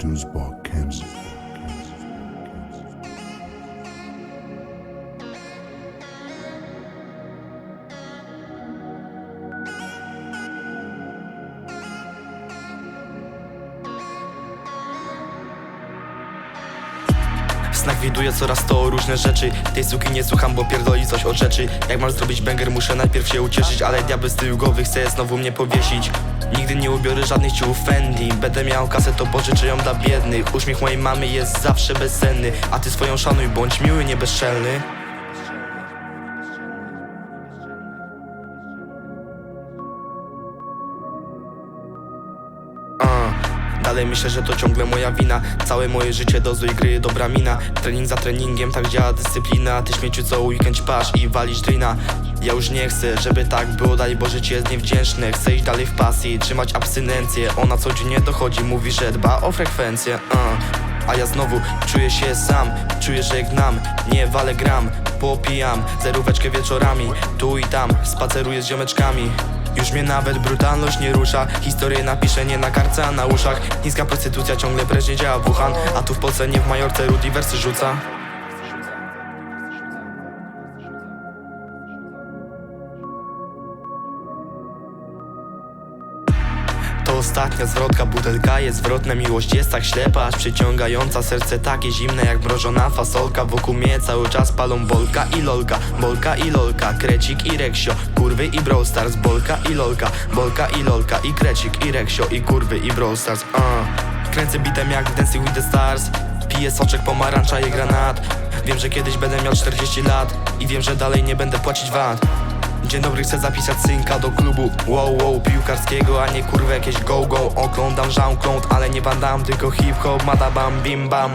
Juice Kansas. Snach widuję coraz to różne rzeczy. Tej suki nie słucham, bo pierdoli coś od rzeczy. Jak mam zrobić banger, muszę najpierw się ucieszyć Ale diabeł z tyłu głowy chce znowu mnie powiesić. Nigdy nie ubiorę żadnych ciuchów Fendi. Będę miał kasę, to pożyczę ją dla biednych. Uśmiech mojej mamy jest zawsze bezsenny A ty swoją szanuj, bądź miły, nie bezczelny Dalej myślę, że to ciągle moja wina. Całe moje życie do złej gry, dobra mina. Trening za treningiem, tak działa dyscyplina. Ty śmieciu co weekend pasz i walisz drina. Ja już nie chcę, żeby tak było. Daj bo życie jest niewdzięczne. Chcę iść dalej w pasji, trzymać abstynencję. Ona co dzień nie dochodzi, mówi, że dba o frekwencję. A. A ja znowu czuję się sam Czuję, że gnam, nie walę gram Popijam. Zeróweczkę wieczorami Tu i tam, spaceruję z ziomeczkami już mnie nawet brutalność nie rusza. Historię napiszę nie na kartce, a na uszach. Niska prostytucja ciągle prężnie działa Wuhan. A tu w Polsce nie w Majorce Rudy wersy rzuca ostatnia zwrotka, butelka jest zwrotna Miłość jest tak ślepa, aż przyciągająca Serce takie zimne jak mrożona fasolka. Wokół mnie cały czas palą bolka i lolka Bolka i lolka, krecik i reksio Kurwy i brawl stars, bolka i lolka Bolka i lolka i krecik i reksio I kurwy i brawl stars, uh. Kręcę bitem jak Dancing with the Stars Piję soczek pomarańcza i granat. Wiem, że kiedyś będę miał 40 lat I wiem, że dalej nie będę płacić VAT Dzień dobry, chcę zapisać synka do klubu. Wow, wow, piłkarskiego, a nie kurwa jakieś go-go. Oglądam Jean-Claude, ale nie bandam, tylko hip-hop Mada bam, bim bam